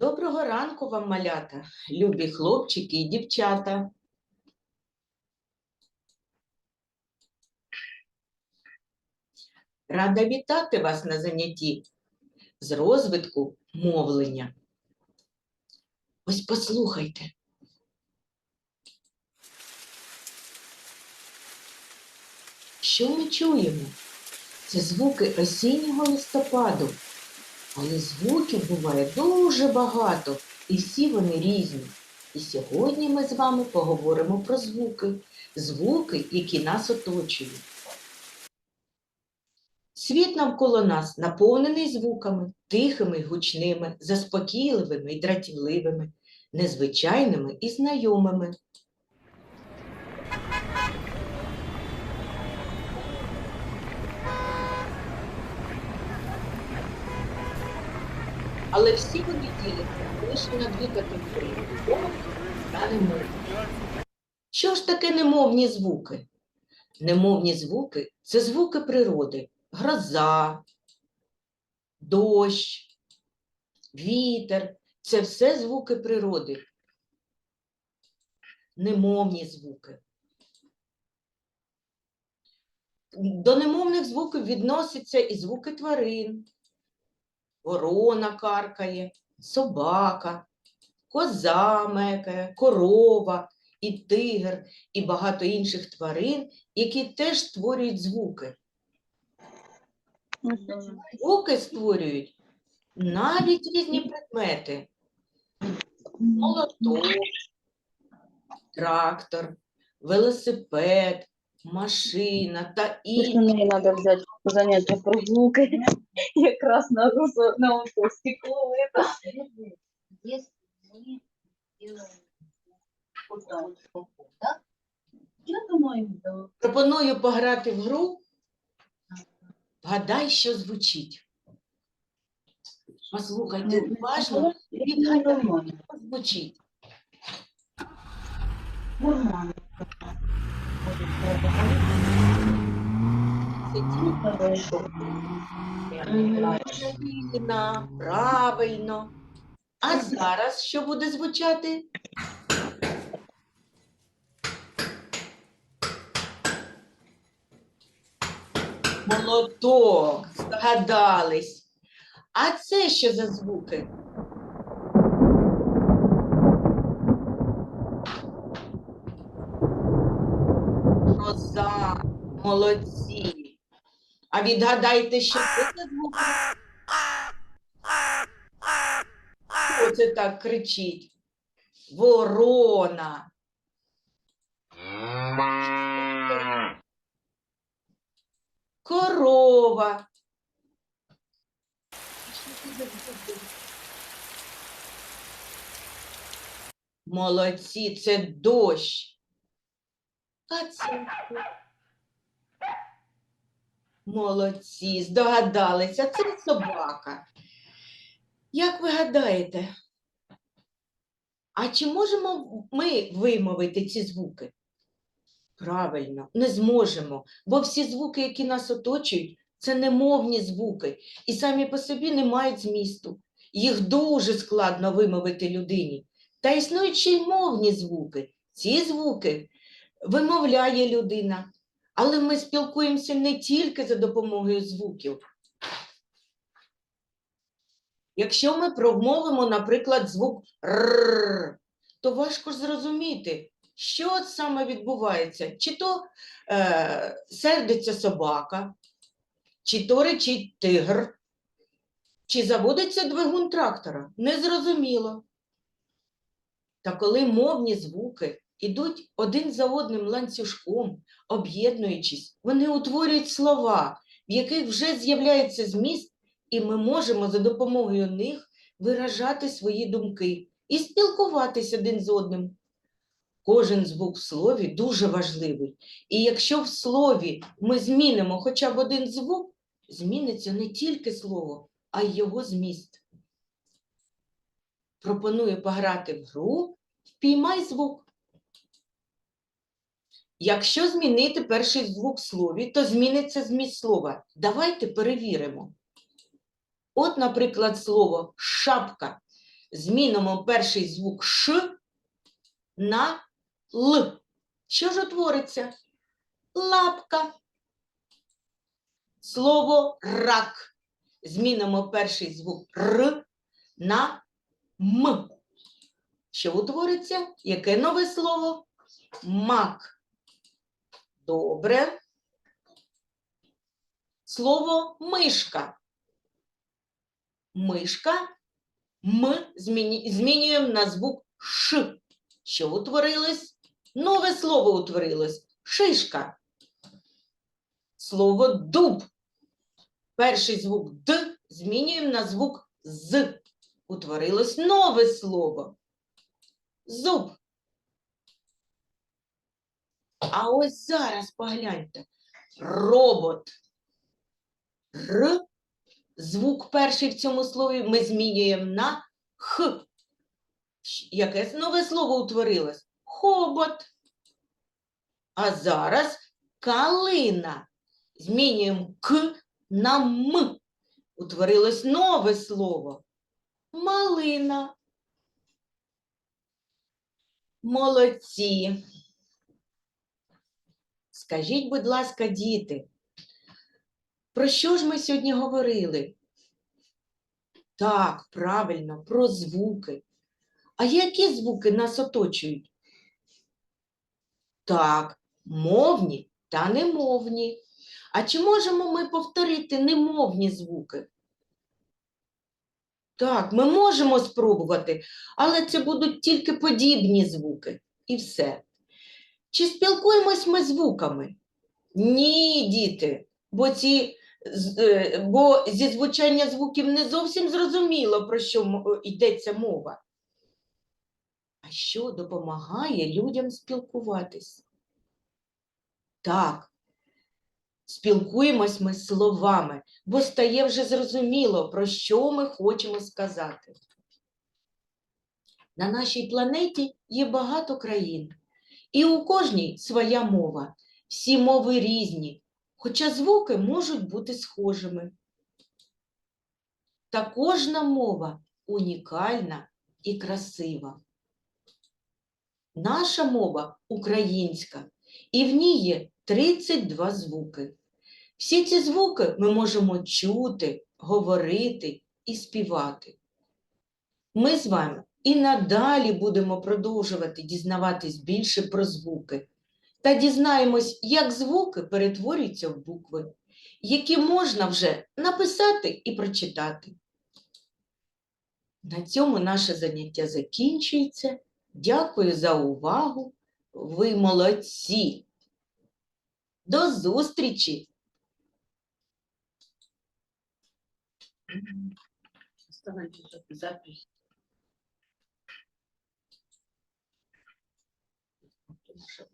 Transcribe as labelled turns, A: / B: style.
A: Доброго ранку вам, малята, любі хлопчики і дівчата. Рада вітати вас на занятті з розвитку мовлення. Ось послухайте. Що ми чуємо? Це звуки осіннього листопаду. Але звуків буває дуже багато, і всі вони різні. І сьогодні ми з вами поговоримо про звуки, звуки, які нас оточують. Світ навколо нас наповнений звуками, тихими й гучними, заспокійливими й дратівливими, незвичайними і знайомими. Але всі вони діляться лише на дві категорії та немовні. Що ж таке немовні звуки? Немовні звуки це звуки природи, гроза, дощ, вітер це все звуки природи. Немовні звуки. До немовних звуків відносяться і звуки тварин, ворона каркає, собака, коза мекає, корова і тигр, і багато інших тварин, які теж створюють звуки. Звуки створюють навіть різні предмети. Молоток, трактор, велосипед, машина та
B: Пусть
A: інші.
B: мне надо взять занятия прогулкой. Якраз на русу, на вот стекло это.
C: Если мы делаем вот так вот, да? Я думаю, да.
A: Пропоную пограти в гру. Вгадай, що звучить. Послухайте уважно, відгадай,
C: Нормально.
A: що звучить.
C: Нормально.
A: Дівчина, правильно. А зараз що буде звучати? Молоток, здогадались. А це що за звуки? Гроза, молодці. А відгадайте, що це за звуки? Хто це так кричить? Ворона. Корова. Молодці, це дощ. А це? Молодці, здогадалися, це собака. Як ви гадаєте? А чи можемо ми вимовити ці звуки? Правильно, не зможемо, бо всі звуки, які нас оточують, це немовні звуки, і самі по собі не мають змісту. Їх дуже складно вимовити людині. Та існують ще й мовні звуки. Ці звуки вимовляє людина, але ми спілкуємося не тільки за допомогою звуків. Якщо ми промовимо, наприклад, звук «р», то важко зрозуміти, що саме відбувається. Чи то е, сердиться собака, чи то речить тигр, чи заводиться двигун трактора. Незрозуміло. Та коли мовні звуки ідуть один за одним ланцюжком, об'єднуючись, вони утворюють слова, в яких вже з'являється зміст, і ми можемо за допомогою них виражати свої думки і спілкуватись один з одним. Кожен звук в слові дуже важливий. І якщо в слові ми змінимо хоча б один звук, зміниться не тільки слово, а й його зміст. Пропоную пограти в гру Впіймай звук. Якщо змінити перший звук слові, то зміниться зміст слова. Давайте перевіримо. От, наприклад, слово шапка. змінимо перший звук Ш на Л. Що ж утвориться? Лапка. Слово рак. Змінимо перший звук Р на М. Що утвориться? Яке нове слово? Мак. Добре. Слово мишка. Мишка. М змінюємо на звук Ш. Що утворилось? Нове слово утворилось. Шишка. Слово дуб. Перший звук Д змінюємо на звук З. Утворилось нове слово. Зуб. А ось зараз погляньте. Робот. Р. Звук перший в цьому слові ми змінюємо на Х. Яке нове слово утворилось? Хобот. А зараз калина. Змінюємо К на М. Утворилось нове слово. Малина. Молодці. Скажіть, будь ласка, діти, про що ж ми сьогодні говорили? Так, правильно, про звуки. А які звуки нас оточують? Так, мовні та немовні. А чи можемо ми повторити немовні звуки? Так, ми можемо спробувати, але це будуть тільки подібні звуки. І все. Чи спілкуємось ми звуками? Ні, діти, бо, ці, е, бо зі звучання звуків не зовсім зрозуміло, про що е, йдеться мова. А що допомагає людям спілкуватись? Так, спілкуємось ми словами, бо стає вже зрозуміло, про що ми хочемо сказати. На нашій планеті є багато країн, і у кожній своя мова. Всі мови різні, хоча звуки можуть бути схожими. Та кожна мова унікальна і красива. Наша мова українська, і в ній є 32 звуки. Всі ці звуки ми можемо чути, говорити і співати. Ми з вами і надалі будемо продовжувати дізнаватись більше про звуки та дізнаємось, як звуки перетворюються в букви, які можна вже написати і прочитати. На цьому наше заняття закінчується. Дякую за увагу. Ви молодці. До зустрічі!
C: Оставайте запись.
A: Наша